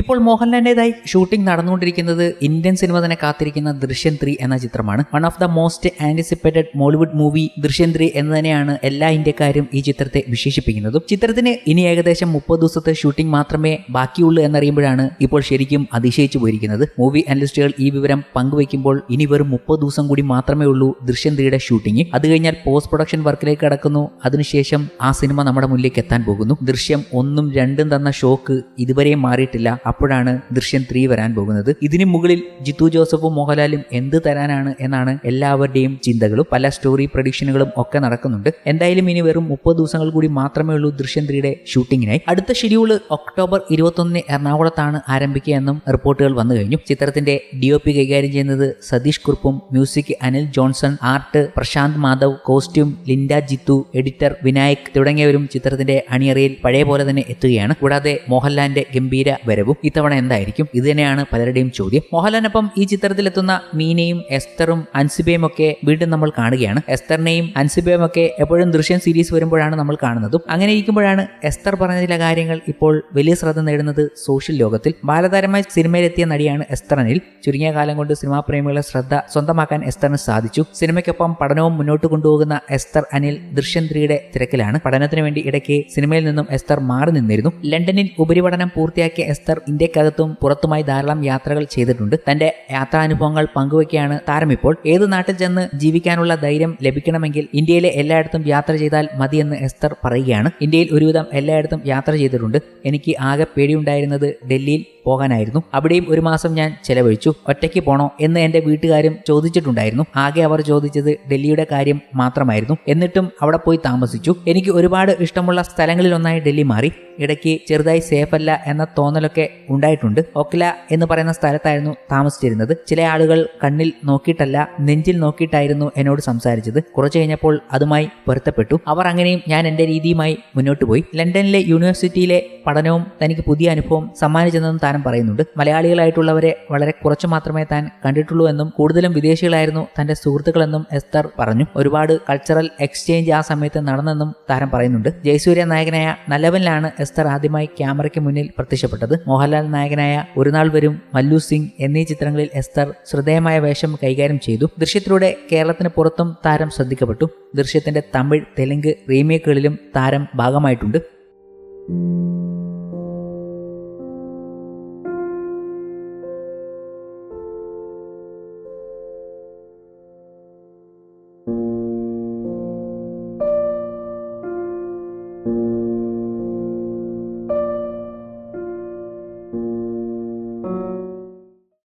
ഇപ്പോൾ മോഹൻലാലിന്റെതായി ഷൂട്ടിംഗ് നടന്നുകൊണ്ടിരിക്കുന്നത് ഇന്ത്യൻ സിനിമ തന്നെ കാത്തിരിക്കുന്ന ദൃശ്യൻ ത്രീ എന്ന ചിത്രമാണ്. One of the most anticipated Mollywood movie Drishyam three എന്ന് തന്നെയാണ് എല്ലാ ഇന്ത്യക്കാരും ഈ ചിത്രത്തെ വിശേഷിപ്പിക്കുന്നത്. ചിത്രത്തിന് ഇനി ഏകദേശം മുപ്പത് ദിവസത്തെ ഷൂട്ടിംഗ് മാത്രമേ ബാക്കിയുള്ളൂ എന്നറിയുമ്പോഴാണ് ഇപ്പോൾ ശരിക്കും അതിശയിച്ചു പോയിരിക്കുന്നത്. മൂവി അനലിസ്റ്റുകൾ ഈ വിവരം പങ്കുവയ്ക്കുമ്പോൾ ഇനി വെറും മുപ്പത് ദിവസം കൂടി മാത്രമേ ഉള്ളൂ ദൃശ്യൻ ത്രീയുടെ ഷൂട്ടിംഗ് അത് കഴിഞ്ഞാൽ പോസ്റ്റ് പ്രൊഡക്ഷൻ വർക്കിലേക്ക് കടക്കുന്നു. അതിനുശേഷം ആ സിനിമ നമ്മുടെ മുന്നിലേക്ക് എത്താൻ പോകുന്നു. ദൃശ്യം ഒന്നും രണ്ടും തന്ന ഷോക്ക് ഇതുവരെയും മാറിയിട്ടില്ല. അപ്പോഴാണ് ദൃശ്യം ത്രീ വരാൻ പോകുന്നത്. ഇതിനു മുകളിൽ ജിത്തു ജോസഫും മോഹൻലാലും എന്ത് തരാനാണ് എന്നാണ് എല്ലാവരുടെയും ചിന്തകളും പല സ്റ്റോറി പ്രഡിക്ഷനുകളും ഒക്കെ നടക്കുന്നുണ്ട്. എന്തായാലും ഇനി വെറും മുപ്പത് ദിവസങ്ങൾ കൂടി മാത്രമേ ഉള്ളൂ ദൃശ്യം ത്രീയുടെ ഷൂട്ടിങ്ങിനായി അടുത്ത ഷെഡ്യൂൾ ഒക്ടോബർ ഇരുപത്തൊന്നിന് എറണാകുളത്താണ് ആരംഭിക്കുക എന്നും റിപ്പോർട്ടുകൾ വന്നു കഴിഞ്ഞു. ചിത്രത്തിന്റെ ഡി ഒ പി കൈകാര്യം ചെയ്യുന്നത് Satheesh കുറുപ്പും music Anil Johnson art Prashanth Madhav costume Linda Jeethu editor Vinayak തുടങ്ങിയവരും ചിത്രത്തിന്റെ അണിയറയിൽ പഴയ പോലെ തന്നെ എത്തുകയാണ്. കൂടാതെ മോഹൻലാലിന്റെ ഗംഭീര വരവും. ഇത്തവണ എന്തായിരിക്കും? ഇത് തന്നെയാണ് പലരുടെയും ചോദ്യം. മോഹൻലാലിനൊപ്പം ഈ ചിത്രത്തിലെത്തുന്ന മീനയും എസ്തറും അൻസിബയും ഒക്കെ വീണ്ടും നമ്മൾ കാണുകയാണ്. എസ്തറിനെയും അൻസിബയും ഒക്കെ എപ്പോഴും ദൃശ്യം സീരീസ് വരുമ്പോഴാണ് നമ്മൾ കാണുന്നതും. അങ്ങനെ ഇരിക്കുമ്പോഴാണ് എസ്തർ പറഞ്ഞ ചില കാര്യങ്ങൾ ഇപ്പോൾ വലിയ ശ്രദ്ധ നേടുന്നത് സോഷ്യൽ ലോകത്തിൽ. ബാലതാരമായി സിനിമയിലെത്തിയ നടിയാണ് എസ്തറനിൽ. ചുരുങ്ങിയ കാലം കൊണ്ട് സിനിമാ പ്രേമികളുടെ ശ്രദ്ധ സ്വന്തമാക്കാൻ എസ്തറിന് സാധിച്ചു. സിനിമയ്ക്കൊപ്പം പഠനവും മുന്നോട്ട് കൊണ്ടുപോകുന്ന എസ്തർ അനിൽ ദൃശ്യം ത്രീയുടെ തിരക്കിലാണ്. പഠനത്തിന് വേണ്ടി ഇടയ്ക്ക് സിനിമയിൽ നിന്നും എസ്തർ മാറി നിന്നിരുന്നു. ലണ്ടനിൽ ഉപരിപഠനം പൂർത്തിയാക്കിയ എസ്തർ ഇന്ത്യക്കകത്തും പുറത്തുമായി ധാരാളം യാത്രകൾ ചെയ്തിട്ടുണ്ട്. തന്റെ യാത്രാനുഭവങ്ങൾ പങ്കുവയ്ക്കുകയാണ് താരം ഇപ്പോൾ. ഏത് നാട്ടിൽ ചെന്ന് ജീവിക്കാനുള്ള ധൈര്യം ലഭിക്കണമെങ്കിൽ ഇന്ത്യയിലെ എല്ലായിടത്തും യാത്ര ചെയ്താൽ മതിയെന്ന് എസ്തർ പറയുകയാണ്. ഇന്ത്യയിൽ ഒരുവിധം എല്ലായിടത്തും യാത്ര ചെയ്തിട്ടുണ്ട്. എനിക്ക് ആകെ പേടിയുണ്ടായിരുന്നത് ഡൽഹിയിൽ പോകാനായിരുന്നു. അവിടെയും ഒരു മാസം ഞാൻ ചെലവഴിച്ചു. ഒറ്റയ്ക്ക് പോണോ എന്ന് എന്റെ വീട്ടുകാരും ചോദിച്ചിട്ടുണ്ടായിരുന്നു. ആകെ അവർ ചോദിച്ചത് ഡൽഹിയുടെ കാര്യം മാത്രമായിരുന്നു. എന്നിട്ടും അവിടെ പോയി താമസിച്ചു. എനിക്ക് ഒരുപാട് ഇഷ്ടമുള്ള സ്ഥലങ്ങളിലൊന്നായി ഡൽഹി മാറി. ഇടയ്ക്ക് ചെറുതായി സേഫ് അല്ല എന്ന തോന്നലൊക്കെ ഉണ്ടായിട്ടുണ്ട്. ഒക്കില എന്ന് പറയുന്ന സ്ഥലത്തായിരുന്നു താമസിച്ചിരുന്നത്. ചില ആളുകൾ കണ്ണിൽ നോക്കിയിട്ടല്ല നെഞ്ചിൽ നോക്കിയിട്ടായിരുന്നു എന്നോട് സംസാരിച്ചത്. കുറച്ചു കഴിഞ്ഞപ്പോൾ അതുമായി പൊരുത്തപ്പെട്ടു. അവർ അങ്ങനെയും ഞാൻ എന്റെ രീതിയുമായി മുന്നോട്ട് പോയി. ലണ്ടനിലെ യൂണിവേഴ്സിറ്റിയിലെ പഠനവും തനിക്ക് പുതിയ അനുഭവം സമ്മാനിച്ചതെന്നും താരം പറയുന്നുണ്ട്. മലയാളികളായിട്ടുള്ളവരെ വളരെ കുറച്ചു മാത്രമേ താൻ കണ്ടിട്ടുള്ളൂ എന്നും കൂടുതലും വിദേശികളായിരുന്നു തന്റെ സുഹൃത്തുക്കളെന്നും എസ്തർ പറഞ്ഞു. ഒരുപാട് കൾച്ചറൽ എക്സ്ചേഞ്ച് ആ സമയത്ത് നടന്നെന്നും താരം പറയുന്നുണ്ട്. ജയസൂര്യ നായകനായ നല്ലവനിലാണ് എസ്തർ ആദ്യമായി ക്യാമറയ്ക്ക് മുന്നിൽ പ്രത്യക്ഷപ്പെട്ടത്. മോഹൻലാൽ നായകനായ ഒരു നാൾ വരും മല്ലു സിംഗ് എന്നീ ചിത്രങ്ങളിൽ എസ്തർ ശ്രദ്ധേയമായ വേഷം കൈകാര്യം ചെയ്തു. ദൃശ്യത്തിലൂടെ കേരളത്തിന് പുറത്തും താരം ശ്രദ്ധിക്കപ്പെട്ടു. ദൃശ്യത്തിന്റെ തമിഴ് തെലുങ്ക് റീമേക്കുകളിലും താരം ഭാഗമായിട്ടുണ്ട്.